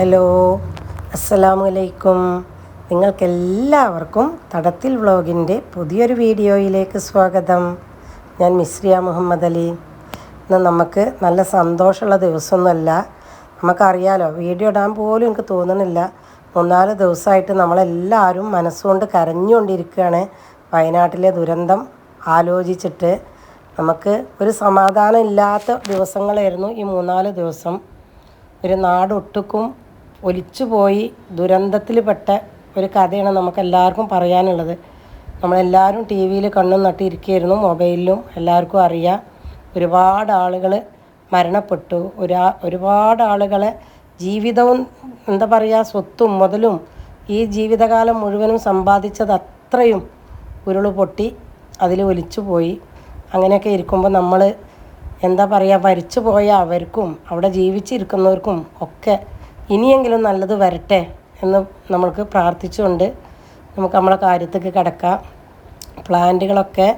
Hello അസ്സലാമു അലൈക്കും നിങ്ങൾക്കെല്ലാവർക്കും തടത്തിൽ വ്ളോഗിന്റെ പുതിയൊരു വീഡിയോയിലേക്ക് സ്വാഗതം. ഞാൻ മിസ്രിയ മുഹമ്മദ് അലി. ഇന്ന് നമുക്ക് നല്ല സന്തോഷമുള്ള ദിവസമൊന്നുമല്ല. നമുക്കറിയാലോ വീഡിയോ ഇടാൻ പോലും എനിക്ക് തോന്നുന്നില്ല. മൂന്നാൽ ദിവസമായിട്ട് നമ്മളെല്ലാവരും മനസ്സുകൊണ്ട് കരഞ്ഞുകൊണ്ടിരിക്കുകയാണ്. വയനാട്ടിലെ ദുരന്തം ആലോചിച്ചിട്ട് നമുക്ക് ഒരു സമാധാനം ഇല്ലാത്ത ദിവസങ്ങളായിരുന്നു ഈ മൂന്നാൽ ദിവസം. ഒരു നാടൊട്ടുക്കും ഒലിച്ചുപോയി ദുരന്തത്തിൽപ്പെട്ട ഒരു കഥയാണ് നമുക്ക് എല്ലാവർക്കും പറയാനുള്ളത്. നമ്മളെല്ലാവരും ടി വിയിൽ കണ്ണും നട്ടിരിക്കുകയായിരുന്നു മൊബൈലിലും എല്ലാവർക്കും അറിയാം. ഒരുപാട് ആളുകൾ മരണപ്പെട്ടു. ഒരാ ഒരുപാട് ആളുകളെ ജീവിതവും എന്താ പറയുക സ്വത്തും മുതലും ഈ ജീവിതകാലം മുഴുവനും സമ്പാദിച്ചത് അത്രയും ഉരുൾ പൊട്ടി അതിൽ ഒലിച്ചു പോയി അങ്ങനെയൊക്കെ ഇരിക്കുമ്പോൾ നമ്മൾ എന്താ പറയുക മരിച്ചു പോയ അവർക്കും അവിടെ ജീവിച്ചിരിക്കുന്നവർക്കും ഒക്കെ ഇനിയെങ്കിലും നല്ലത് വരട്ടെ എന്ന് നമ്മൾക്ക് പ്രാർത്ഥിച്ചുകൊണ്ട് നമുക്ക് നമ്മളെ കാര്യത്തേക്ക് കിടക്കാം. പ്ലാന്റുകളൊക്കെ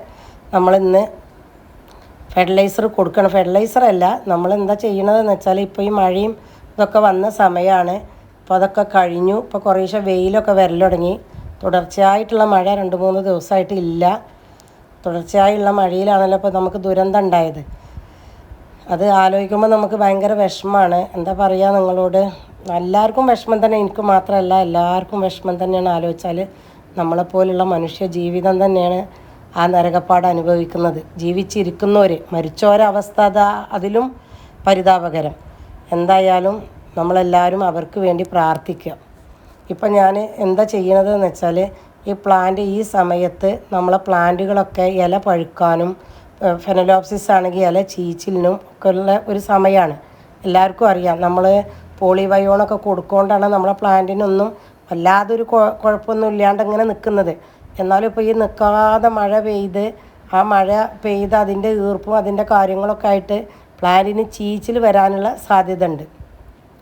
നമ്മളിന്ന് ഫെർട്ടിലൈസർ കൊടുക്കണം. ഫെർട്ടിലൈസർ അല്ല നമ്മൾ എന്താ ചെയ്യണതെന്ന് വെച്ചാൽ ഇപ്പോൾ ഈ മഴയും ഇതൊക്കെ വന്ന സമയമാണ്. അപ്പോൾ അതൊക്കെ കഴിഞ്ഞു. ഇപ്പോൾ കുറേശ്ശെ വെയിലൊക്കെ വരൽ തുടങ്ങി. തുടർച്ചയായിട്ടുള്ള മഴ രണ്ട് മൂന്ന് ദിവസമായിട്ട് ഇല്ല. തുടർച്ചയായുള്ള മഴയിലാണല്ലോ ഇപ്പോൾ നമുക്ക് ദുരന്തം ഉണ്ടായത്. അത് ആലോചിക്കുമ്പോൾ നമുക്ക് ഭയങ്കര വിഷമമാണ്. എന്താ പറയുക നിങ്ങളോട്? എല്ലാവർക്കും വിഷമം തന്നെ എനിക്ക് മാത്രമല്ല എല്ലാവർക്കും വിഷമം തന്നെയാണ് ആലോചിച്ചാൽ നമ്മളെപ്പോലുള്ള മനുഷ്യ ജീവിതം തന്നെയാണ് ആ നരകപ്പാട് അനുഭവിക്കുന്നത്. ജീവിച്ചിരിക്കുന്നവർ മരിച്ചവരവസ്ഥ അതാ അതിലും പരിതാപകരം. എന്തായാലും നമ്മളെല്ലാവരും അവർക്ക് വേണ്ടി പ്രാർത്ഥിക്കുക. ഇപ്പം ഞാൻ എന്താ ചെയ്യണത് എന്ന് വെച്ചാൽ ഈ പ്ലാന്റ് ഈ സമയത്ത് നമ്മളെ പ്ലാന്റുകളൊക്കെ ഇല പഴുക്കാനും ഫെനലോപ്സിസ് ആണെങ്കിൽ ഇല ചീച്ചിലിനും ഒക്കെ ഉള്ള ഒരു സമയമാണ്. എല്ലാവർക്കും അറിയാം നമ്മൾ പോളിവയോണൊക്കെ കൊടുക്കൊണ്ടാണ് നമ്മളെ പ്ലാന്റിനൊന്നും വല്ലാതൊരു കുഴ- കുഴപ്പമൊന്നും ഇല്ലാണ്ട് ഇങ്ങനെ നിൽക്കുന്നത് എന്നാലും ഇപ്പോൾ ഈ നിൽക്കാതെ മഴ പെയ്ത് ആ മഴ പെയ്ത് അതിന്റെ ഈർപ്പും അതിന്റെ കാര്യങ്ങളൊക്കെ ആയിട്ട് പ്ലാന്റിന് ചീച്ചിൽ വരാനുള്ള സാധ്യത ഉണ്ട്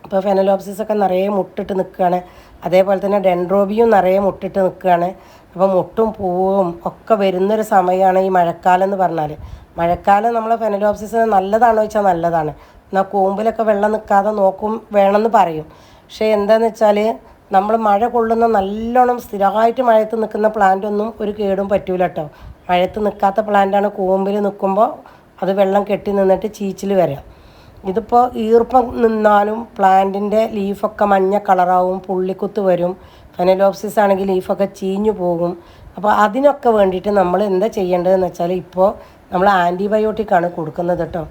ഇപ്പോൾ ഫെനലോപ്സിസ് ഒക്കെ നിറയെ മുട്ടിട്ട് നിൽക്കുകയാണ്. അതേപോലെ തന്നെ ഡെൻഡ്രോബിയും നിറയെ മുട്ടിട്ട് നിൽക്കുകയാണ്. അപ്പോൾ മുട്ടും പൂവും ഒക്കെ വരുന്നൊരു സമയമാണ് ഈ മഴക്കാലം എന്ന് പറഞ്ഞാൽ മഴക്കാലം നമ്മളെ ഫെനലോപ്സിസ് നല്ലതാണോ ചോദിച്ചാൽ നല്ലതാണ്. എന്നാൽ കൂമ്പിലൊക്കെ വെള്ളം നിൽക്കാതെ നോക്കും വേണമെന്ന് പറയും. പക്ഷേ എന്താണെന്ന് വെച്ചാൽ നമ്മൾ മഴ കൊള്ളുന്ന നല്ലോണം സ്ഥിരമായിട്ട് മഴയത്ത് നിൽക്കുന്ന പ്ലാന്റ് ഒന്നും ഒരു കേടും പറ്റൂല കേട്ടോ മഴയത്ത് നിൽക്കാത്ത പ്ലാന്റാണ് കൂമ്പിൽ നിൽക്കുമ്പോൾ അത് വെള്ളം കെട്ടി നിന്നിട്ട് ചീച്ചിൽ വരാം. ഇതിപ്പോൾ ഈർപ്പം നിന്നാലും പ്ലാന്റിന്റെ ലീഫൊക്കെ മഞ്ഞ കളറാവും പുള്ളിക്കുത്ത് വരും. ഫെനലോപ്സിസ് ആണെങ്കിൽ ലീഫൊക്കെ ചീഞ്ഞു പോകും. അപ്പോൾ അതിനൊക്കെ വേണ്ടിയിട്ട് നമ്മൾ എന്താ ചെയ്യേണ്ടതെന്ന് വെച്ചാൽ ഇപ്പോൾ നമ്മൾ ആന്റിബയോട്ടിക്കാണ് കൊടുക്കുന്നത് കേട്ടോ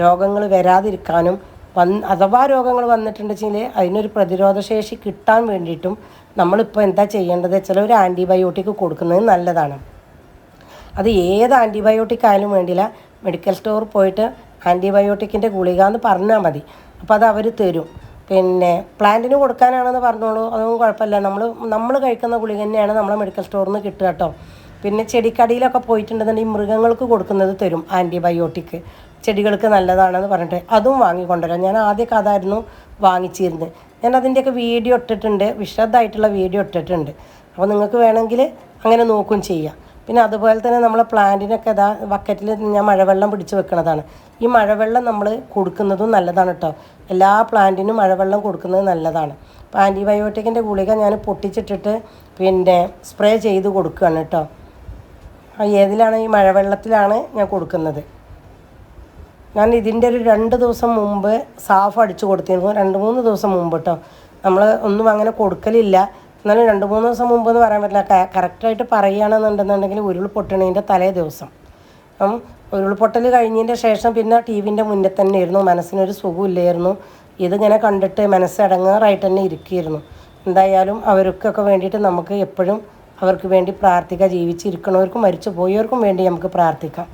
രോഗങ്ങൾ വരാതിരിക്കാനും വന്ന് അഥവാ രോഗങ്ങൾ വന്നിട്ടുണ്ടെങ്കിൽ അതിനൊരു പ്രതിരോധശേഷി കിട്ടാൻ വേണ്ടിയിട്ടും നമ്മളിപ്പോൾ എന്താ ചെയ്യേണ്ടത്? വെച്ചാൽ ഒരു ആന്റിബയോട്ടിക് കൊടുക്കുന്നത് നല്ലതാണ്. അത് ഏത് ആന്റിബയോട്ടിക് ആയാലും വേണ്ടില്ല മെഡിക്കൽ സ്റ്റോർ പോയിട്ട് ആന്റിബയോട്ടിക്കിന്റെ ഗുളിക എന്ന് പറഞ്ഞാൽ മതി. അപ്പോൾ അത് അവർ തരും. പിന്നെ പ്ലാന്റിന് കൊടുക്കാനാണെന്ന് പറഞ്ഞോളൂ. അതൊന്നും കുഴപ്പമില്ല. നമ്മൾ നമ്മൾ കഴിക്കുന്ന ഗുളിക തന്നെയാണ് നമ്മളെ മെഡിക്കൽ സ്റ്റോറിൽ നിന്ന് കിട്ടുക കേട്ടോ പിന്നെ ചെടിക്കടിയിലൊക്കെ പോയിട്ടുണ്ടെന്നുണ്ടെങ്കിൽ മൃഗങ്ങൾക്ക് കൊടുക്കുന്നത് തരും ആന്റിബയോട്ടിക് ചെടികൾക്ക് നല്ലതാണെന്ന് പറഞ്ഞിട്ട് അതും വാങ്ങിക്കൊണ്ടുവരാം ഞാൻ ആദ്യമൊക്കെ അതായിരുന്നു വാങ്ങിച്ചിരുന്നത്. ഞാൻ അതിന്റെയൊക്കെ വീഡിയോ ഇട്ടിട്ടുണ്ട് വിശദമായിട്ടുള്ള വീഡിയോ ഇട്ടിട്ടുണ്ട്. അപ്പോൾ നിങ്ങൾക്ക് വേണമെങ്കിൽ അങ്ങനെ നോക്കും ചെയ്യാം. പിന്നെ അതുപോലെ തന്നെ നമ്മളെ പ്ലാന്റിനൊക്കെ ഇതാ ബക്കറ്റിൽ ഞാൻ മഴവെള്ളം പിടിച്ച് വെക്കുന്നതാണ് ഈ മഴവെള്ളം നമ്മൾ കൊടുക്കുന്നതും നല്ലതാണ് കേട്ടോ. എല്ലാ പ്ലാന്റിനും മഴവെള്ളം കൊടുക്കുന്നത് നല്ലതാണ്. അപ്പോൾ ആന്റിബയോട്ടിക്കിന്റെ ഗുളിക ഞാൻ പൊട്ടിച്ചിട്ടിട്ട് പിന്നെ സ്പ്രേ ചെയ്ത് കൊടുക്കുകയാണ് കേട്ടോ. ഏതിലാണ്? ഈ മഴവെള്ളത്തിലാണ് ഞാൻ കൊടുക്കുന്നത്. ഞാൻ ഇതിന്റെ ഒരു രണ്ട് ദിവസം മുമ്പ് സാഫ് അടിച്ചു കൊടുത്തിരുന്നു. രണ്ട് മൂന്ന് ദിവസം മുമ്പ് കേട്ടോ നമ്മൾ ഒന്നും അങ്ങനെ കൊടുക്കലില്ല. എന്നാലും രണ്ട് മൂന്ന് ദിവസം മുമ്പ് എന്ന് പറയാൻ പറ്റില്ല. കറക്റ്റായിട്ട് പറയുകയാണെന്നുണ്ടെന്നുണ്ടെങ്കിൽ ഉരുൾ പൊട്ടണതിന്റെ തലേ ദിവസം. അപ്പം ഉരുൾപൊട്ടൽ കഴിഞ്ഞതിന്റെ ശേഷം പിന്നെ ടി വിന്റെ മുന്നിൽ തന്നെയായിരുന്നു. മനസ്സിനൊരു സുഖമില്ലായിരുന്നു. ഇതിങ്ങനെ കണ്ടിട്ട് മനസ്സടങ്ങാറായിട്ട് തന്നെ ഇരിക്കുകയായിരുന്നു. എന്തായാലും അവർക്കൊക്കെ വേണ്ടിയിട്ട് നമുക്ക് എപ്പോഴും അവർക്ക് വേണ്ടി പ്രാർത്ഥിക്കാം. ജീവിച്ചിരിക്കണവർക്കും മരിച്ചു പോയവർക്കും വേണ്ടി നമുക്ക് പ്രാർത്ഥിക്കാം.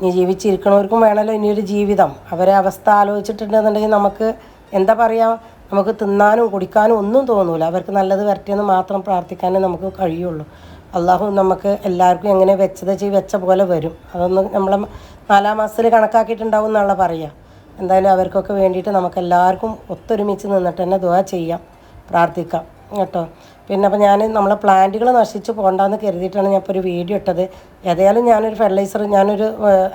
ഇനി ജീവിച്ചിരിക്കണവർക്കും വേണമല്ലോ ഇനിയൊരു ജീവിതം. അവരെ അവസ്ഥ ആലോചിച്ചിട്ടുണ്ടെന്നുണ്ടെങ്കിൽ നമുക്ക് എന്താ പറയുക നമുക്ക് തിന്നാനും കുടിക്കാനും ഒന്നും തോന്നൂല. അവർക്ക് നല്ലത് വരട്ടെ എന്ന് മാത്രം പ്രാർത്ഥിക്കാനേ നമുക്ക് കഴിയുള്ളൂ. അള്ളാഹു നമുക്ക് എല്ലാവർക്കും എങ്ങനെ വെച്ചത് ചെയ്ത് വെച്ച പോലെ വരും. അതൊന്ന് നമ്മളെ നാലാം മാസത്തിൽ കണക്കാക്കിയിട്ടുണ്ടാവും എന്നുള്ള പറയുക എന്തായാലും അവർക്കൊക്കെ വേണ്ടിയിട്ട് നമുക്ക് എല്ലാവർക്കും ഒത്തൊരുമിച്ച് നിന്നിട്ട് തന്നെ ദുവാ ചെയ്യാം. പ്രാർത്ഥിക്കാം. കേട്ടോ? പിന്നെ അപ്പോൾ ഞാൻ നമ്മളെ പ്ലാന്റുകൾ നശിച്ച് പോകണ്ടെന്ന് കരുതിയിട്ടാണ് ഞാൻ ഇപ്പോൾ ഒരു വീഡിയോ ഇട്ടത്. ഏതായാലും ഞാനൊരു ഫെർട്ടിലൈസർ ഞാനൊരു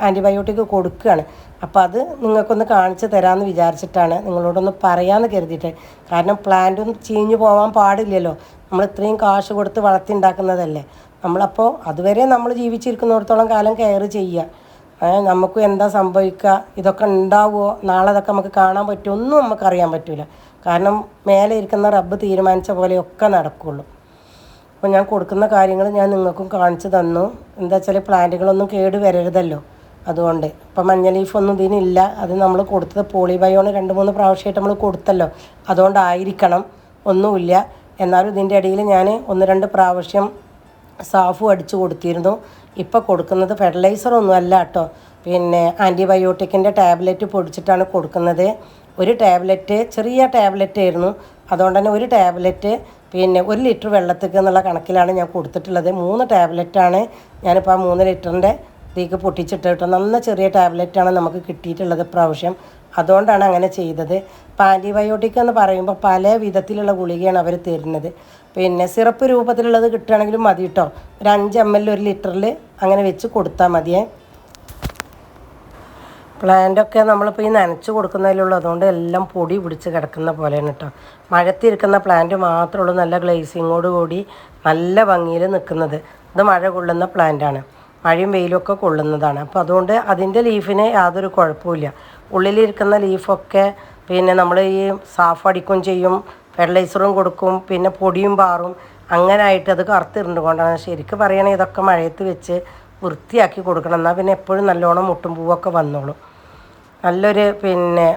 ആന്റിബയോട്ടിക് കൊടുക്കുകയാണ് അപ്പോൾ അത് നിങ്ങൾക്കൊന്ന് കാണിച്ച് തരാമെന്ന് വിചാരിച്ചിട്ടാണ് നിങ്ങളോടൊന്ന് പറയാമെന്ന് കരുതിയിട്ട്. കാരണം പ്ലാന്റും ചീഞ്ഞു പോകാൻ പാടില്ലല്ലോ. നമ്മൾ ഇത്രയും കാശ് കൊടുത്ത് വളർത്തി ഉണ്ടാക്കുന്നതല്ലേ നമ്മളപ്പോൾ അതുവരെ നമ്മൾ ജീവിച്ചിരിക്കുന്നിടത്തോളം കാലം കെയർ ചെയ്യുക നമുക്ക് എന്താ സംഭവിക്കുക ഇതൊക്കെ ഉണ്ടാവുമോ നാളെ അതൊക്കെ നമുക്ക് കാണാൻ പറ്റുമോ ഒന്നും നമുക്ക് അറിയാൻ പറ്റില്ല കാരണം മേലെ ഇരിക്കുന്ന റബ്ബ് തീരുമാനിച്ച പോലെയൊക്കെ നടക്കുള്ളൂ. അപ്പോൾ ഞാൻ കൊടുക്കുന്ന കാര്യങ്ങൾ ഞാൻ നിങ്ങൾക്കും കാണിച്ചു തന്നു. എന്താ വെച്ചാൽ പ്ലാന്റുകളൊന്നും കേട് വരരുതല്ലോ. അതുകൊണ്ട് ഇപ്പം മഞ്ഞ ലീഫൊന്നും ഇതിനില്ല. അത് നമ്മൾ കൊടുത്തത് പോളിബയോൺ രണ്ട് മൂന്ന് പ്രാവശ്യമായിട്ട് നമ്മൾ കൊടുത്തല്ലോ. അതുകൊണ്ടായിരിക്കണം. ഒന്നുമില്ല. എന്നാലും ഇതിന്റെ ഇടയിൽ ഞാൻ ഒന്ന് രണ്ട് പ്രാവശ്യം സാഫും അടിച്ചു കൊടുത്തിരുന്നു. ഇപ്പോൾ കൊടുക്കുന്നത് ഫെർട്ടിലൈസർ ഒന്നും അല്ല കേട്ടോ. പിന്നെ ആന്റിബയോട്ടിക്കിന്റെ ടാബ്ലറ്റ് പൊടിച്ചിട്ടാണ് കൊടുക്കുന്നത്. ഒരു ടാബ്ലറ്റ് ചെറിയ ടാബ്ലറ്റ് ആയിരുന്നു. അതുകൊണ്ട് തന്നെ ഒരു ടാബ്ലറ്റ് പിന്നെ ഒരു ലിറ്റർ വെള്ളത്തേക്ക് എന്നുള്ള കണക്കിലാണ് ഞാൻ കൊടുത്തിട്ടുള്ളത്. മൂന്ന് ടാബ്ലറ്റാണ് ഞാനിപ്പോൾ ആ മൂന്ന് ലിറ്ററിന്റെ ഇതിലേക്ക് പൊട്ടിച്ചിട്ട് കേട്ടോ. നന്ന ചെറിയ ടാബ്ലറ്റാണ് നമുക്ക് കിട്ടിയിട്ടുള്ളത് പ്രാവശ്യം അതുകൊണ്ടാണ് അങ്ങനെ ചെയ്തത്. അപ്പോൾ ആന്റിബയോട്ടിക് എന്ന് പറയുമ്പോൾ പല വിധത്തിലുള്ള ഗുളികയാണ് അവർ തരുന്നത്. പിന്നെ സിറപ്പ് രൂപത്തിലുള്ളത് കിട്ടുകയാണെങ്കിലും മതി കേട്ടോ. ഒരു അഞ്ച് എം എൽ ഒരു ലിറ്ററിൽ അങ്ങനെ വെച്ച് കൊടുത്താൽ മതിയേ. പ്ലാന്റൊക്കെ നമ്മളിപ്പോൾ ഈ നനച്ച് കൊടുക്കുന്നതിലുള്ളൂ അതുകൊണ്ട് എല്ലാം പൊടി പിടിച്ച് കിടക്കുന്ന പോലെയാണ് കേട്ടോ മഴത്തിരിക്കുന്ന പ്ലാന്റ് മാത്രമേ ഉള്ളൂ നല്ല ഗ്ലേസിങ്ങോട് കൂടി നല്ല ഭംഗിയിൽ നിൽക്കുന്നത്. ഇത് മഴ കൊള്ളുന്ന പ്ലാന്റാണ് മഴയും വെയിലും ഒക്കെ കൊള്ളുന്നതാണ്. അപ്പോൾ അതുകൊണ്ട് അതിന്റെ ലീഫിന് യാതൊരു കുഴപ്പമില്ല ഉള്ളിലിരിക്കുന്ന ലീഫൊക്കെ പിന്നെ നമ്മൾ ഈ സാഫ് അടിക്കും ചെയ്യും ഫെർട്ടിലൈസറും കൊടുക്കും പിന്നെ പൊടിയും പാറും അങ്ങനെ ആയിട്ട് അത് കറുത്തിരുണ്ട് കൊണ്ടാണ്. ശരിക്കും പറയുകയാണെങ്കിൽ ഇതൊക്കെ മഴയത്ത് വെച്ച് വൃത്തിയാക്കി കൊടുക്കണം. എന്നാൽ പിന്നെ എപ്പോഴും നല്ലോണം മുട്ടും പൂവൊക്കെ വന്നോളും. നല്ലൊരു പിന്നെ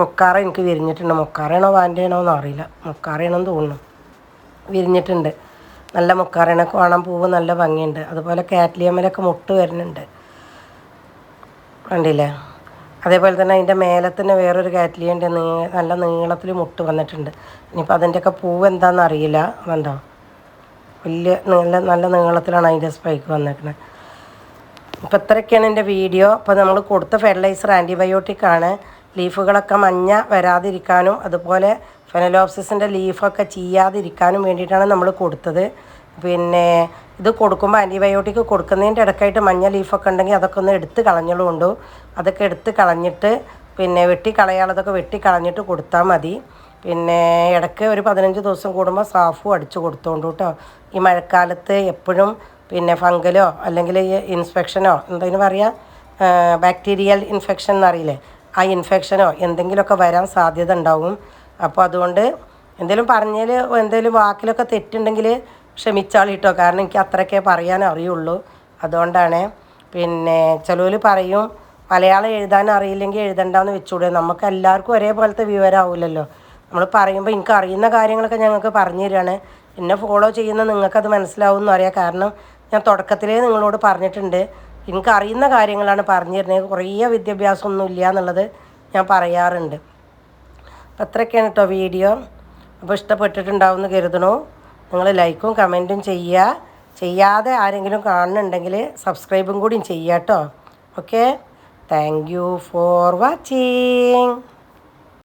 മുക്കാറ എനിക്ക് വിരിഞ്ഞിട്ടുണ്ട്. മുക്കാറയാണോ വാന്റെയാണോ എന്ന് അറിയില്ല മുക്കാറയാണെന്ന് തോന്നുന്നു. വിരിഞ്ഞിട്ടുണ്ട്. നല്ല മുക്കാറയണൊക്കെ കാണാൻ പൂവ് നല്ല ഭംഗിയുണ്ട്. അതുപോലെ കാറ്റ്ലിയമ്മലൊക്കെ മുട്ട് വരുന്നുണ്ട്. കണ്ടില്ലേ? അതേപോലെ തന്നെ അതിന്റെ മേലെ തന്നെ വേറൊരു കാറ്റ്ലിയുണ്ട്. നീ നല്ല നീളത്തിൽ മുട്ട് വന്നിട്ടുണ്ട്. ഇനിയിപ്പോൾ അതിന്റെയൊക്കെ പൂവ് എന്താണെന്ന് അറിയില്ല. അതുണ്ടോ വലിയ നല്ല നല്ല നീളത്തിലാണ് അതിന്റെ സ്പൈക്ക് വന്നേക്കുന്നത് അപ്പോൾ ഇത്രയൊക്കെയാണ് എന്റെ വീഡിയോ. അപ്പോൾ നമ്മൾ കൊടുത്ത ഫെർട്ടിലൈസർ ആന്റിബയോട്ടിക് ആണ്. ലീഫുകളൊക്കെ മഞ്ഞ വരാതിരിക്കാനും അതുപോലെ ഫെനലോപ്സിസിന്റെ ലീഫൊക്കെ ചീയാതിരിക്കാനും വേണ്ടിയിട്ടാണ് നമ്മൾ കൊടുത്തത്. പിന്നെ ഇത് കൊടുക്കുമ്പോൾ ആന്റിബയോട്ടിക് കൊടുക്കുന്നതിന്റെ ഇടയ്ക്കായിട്ട് മഞ്ഞ ലീഫൊക്കെ ഉണ്ടെങ്കിൽ അതൊക്കെ ഒന്ന് എടുത്ത് കളഞ്ഞുള്ളൂ അതൊക്കെ എടുത്ത് കളഞ്ഞിട്ട് പിന്നെ വെട്ടി കളയാനുള്ളതൊക്കെ വെട്ടി കളഞ്ഞിട്ട് കൊടുത്താൽ മതി. പിന്നെ ഇടയ്ക്ക് ഒരു പതിനഞ്ച് ദിവസം കൂടുമ്പോൾ സാഫും അടിച്ചു കൊടുത്തോണ്ടു കേട്ടോ ഈ മഴക്കാലത്ത് എപ്പോഴും പിന്നെ ഫംഗലോ അല്ലെങ്കിൽ ഇൻഫെക്ഷനോ എന്തെങ്കിലും പറയുക ബാക്ടീരിയൽ ഇൻഫെക്ഷൻ എന്നറിയില്ലേ? ആ ഇൻഫെക്ഷനോ എന്തെങ്കിലുമൊക്കെ വരാൻ സാധ്യത ഉണ്ടാവും. അപ്പോൾ അതുകൊണ്ട് എന്തെങ്കിലും പറഞ്ഞാൽ എന്തെങ്കിലും വാക്കിലൊക്കെ തെറ്റുണ്ടെങ്കിൽ ക്ഷമിച്ചാളിട്ടോ. കാരണം എനിക്ക് അത്രയൊക്കെ പറയാൻ അറിയുള്ളൂ. അതുകൊണ്ടാണ് പിന്നെ ചിലവർ പറയും മലയാളം എഴുതാൻ അറിയില്ലെങ്കിൽ എഴുതണ്ടെന്ന് വെച്ചുകൂടെ നമുക്ക് എല്ലാവർക്കും ഒരേപോലത്തെ വിവരമാവില്ലല്ലോ നമ്മൾ പറയുമ്പോൾ എനിക്ക് അറിയുന്ന കാര്യങ്ങളൊക്കെ ഞങ്ങൾക്ക് പറഞ്ഞു തരികയാണ് എന്നെ ഫോളോ ചെയ്യുന്ന നിങ്ങൾക്കത് മനസ്സിലാവും എന്ന് അറിയാം കാരണം ഞാൻ തുടക്കത്തിലേ നിങ്ങളോട് പറഞ്ഞിട്ടുണ്ട്. എനിക്ക് അറിയുന്ന കാര്യങ്ങളാണ് പറഞ്ഞു തരുന്നത് കുറേ വിദ്യാഭ്യാസമൊന്നും ഇല്ല എന്നുള്ളത് ഞാൻ പറയാറുണ്ട്. അപ്പം അത്രയൊക്കെയാണ് കേട്ടോ വീഡിയോ. അപ്പോൾ ഇഷ്ടപ്പെട്ടിട്ടുണ്ടാവും എന്ന് കരുതണു. നിങ്ങൾ ലൈക്കും കമന്റും ചെയ്യുക. ചെയ്യാതെ ആരെങ്കിലും കാണുന്നുണ്ടെങ്കിൽ സബ്സ്ക്രൈബും കൂടിയും ചെയ്യുക കേട്ടോ. Okay? Thank you for watching.